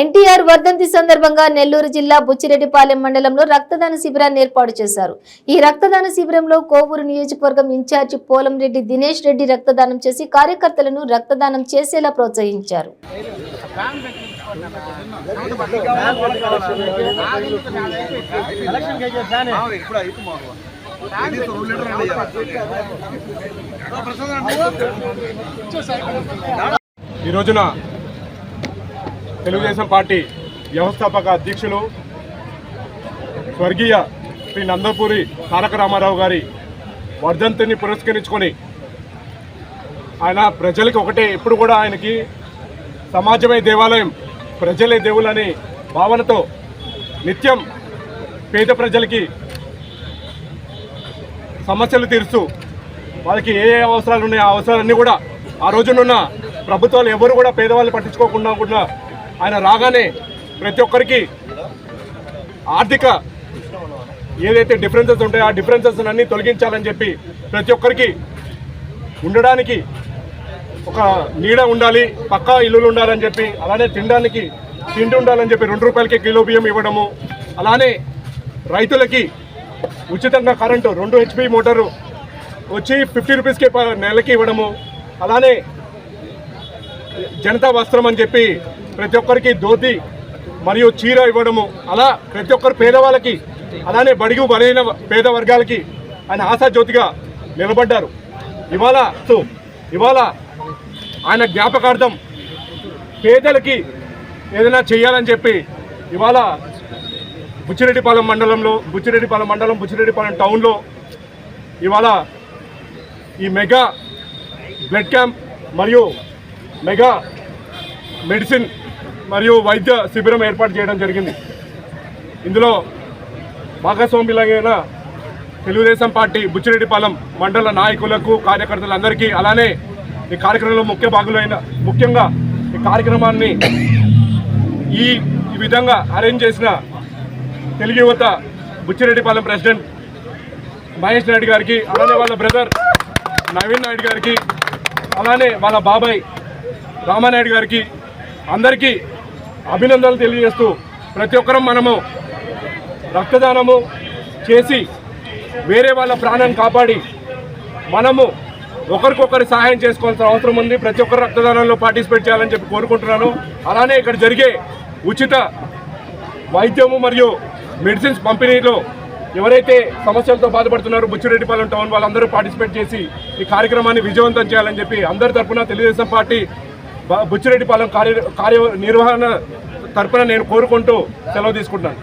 ఎన్టీఆర్ వర్ధంతి సందర్భంగా నెల్లూరు జిల్లా బుచ్చిరెడ్డిపాలెం మండలంలో రక్తదాన శిబిరాన్ని ఏర్పాటు చేశారు. ఈ రక్తదాన శిబిరంలో కోవూరు నియోజకవర్గం ఇన్ఛార్జి పోలంరెడ్డి దినేష్ రెడ్డి రక్తదానం చేసి కార్యకర్తలను రక్తదానం చేసేలా ప్రోత్సహించారు. ఈ రోజున తెలుగుదేశం పార్టీ వ్యవస్థాపక అధ్యక్షులు స్వర్గీయ శ్రీ నందపూరి తారక రామారావు గారి వర్ధంతిని పురస్కరించుకొని ఆయన ప్రజలకి ఒకటే ఎప్పుడు కూడా ఆయనకి సమాజమే దేవాలయం ప్రజలే దేవులని భావనతో నిత్యం పేద ప్రజలకి సమస్యలు తీరుస్తూ వాళ్ళకి ఏ ఏ అవసరాలు ఉన్నాయో ఆ అవసరాలన్నీ కూడా ఆ రోజునున్న ప్రభుత్వాలు ఎవరు కూడా పేదవాళ్ళు పట్టించుకోకుండా కూడా ఆయన రాగానే ప్రతి ఒక్కరికి ఆర్థిక ఏదైతే డిఫరెన్సెస్ ఉంటాయో ఆ డిఫరెన్సెస్ అన్ని తొలగించాలని చెప్పి ప్రతి ఒక్కరికి ఉండడానికి ఒక నీడ ఉండాలి పక్కా ఇల్లులు ఉండాలని చెప్పి అలానే తినడానికి తిండి ఉండాలని చెప్పి రెండు రూపాయలకి కిలో బియ్యం ఇవ్వడము అలానే రైతులకి ఉచితంగా కరెంటు రెండు హెచ్పి మోటారు వచ్చి ఫిఫ్టీ రూపీస్కి ప- నెలకి ఇవ్వడము అలానే జనతా వస్త్రం అని చెప్పి ప్రతి ఒక్కరికి ధోతి మరియు చీర ఇవ్వడము. అలా ప్రతి ఒక్కరు పేదవాళ్ళకి అలానే బడిగు బలైన పేద వర్గాలకి ఆయన ఆశాజ్యోతిగా నిలబడ్డారు. ఇవాళ సో ఇవాళ ఆయన జ్ఞాపకార్థం పేదలకి ఏదైనా చేయాలని చెప్పి ఇవాళ బుచ్చిరెడ్డిపాలెం మండలంలో బుచ్చిరెడ్డిపాలెం మండలం బుచ్చిరెడ్డిపాలెం టౌన్లో ఇవాళ ఈ మెగా బ్లడ్ క్యాంప్ మరియు మెగా మెడిసిన్ మరియు వైద్య శిబిరం ఏర్పాటు చేయడం జరిగింది. ఇందులో భాగస్వామ్యులైన తెలుగుదేశం పార్టీ బుచ్చిరెడ్డిపాలెం మండల నాయకులకు కార్యకర్తలందరికీ అలానే ఈ కార్యక్రమంలో ముఖ్య భాగులైన ముఖ్యంగా ఈ కార్యక్రమాన్ని ఈ ఈ విధంగా అరేంజ్ చేసిన తెలుగు యువత బుచ్చిరెడ్డిపాలెం ప్రెసిడెంట్ మహేష్ నాయుడు గారికి అలానే వాళ్ళ బ్రదర్ నవీన్ నాయుడు గారికి అలానే వాళ్ళ బాబాయ్ రామానాయుడు గారికి అందరికీ అభినందనలు తెలియజేస్తూ ప్రతి ఒక్కరం మనము రక్తదానము చేసి వేరే వాళ్ళ ప్రాణాన్ని కాపాడి మనము ఒకరికొకరు సహాయం చేసుకోవాల్సిన అవసరం ఉంది. ప్రతి ఒక్కరు రక్తదానంలో పార్టిసిపేట్ చేయాలని చెప్పి కోరుకుంటున్నాను. అలానే ఇక్కడ జరిగే ఉచిత వైద్యము మరియు మెడిసిన్స్ పంపిణీలో ఎవరైతే సమస్యలతో బాధపడుతున్నారో బుచ్చిరెడ్డిపాలెం టౌన్ వాళ్ళందరూ పార్టిసిపేట్ చేసి ఈ కార్యక్రమాన్ని విజయవంతం చేయాలని చెప్పి అందరి తరపున తెలుగుదేశం పార్టీ బుచ్చిరెడ్డిపాలెం కార్య కార్య నిర్వహణ తరపున నేను కోరుకుంటూ సెలవు తీసుకుంటున్నాను.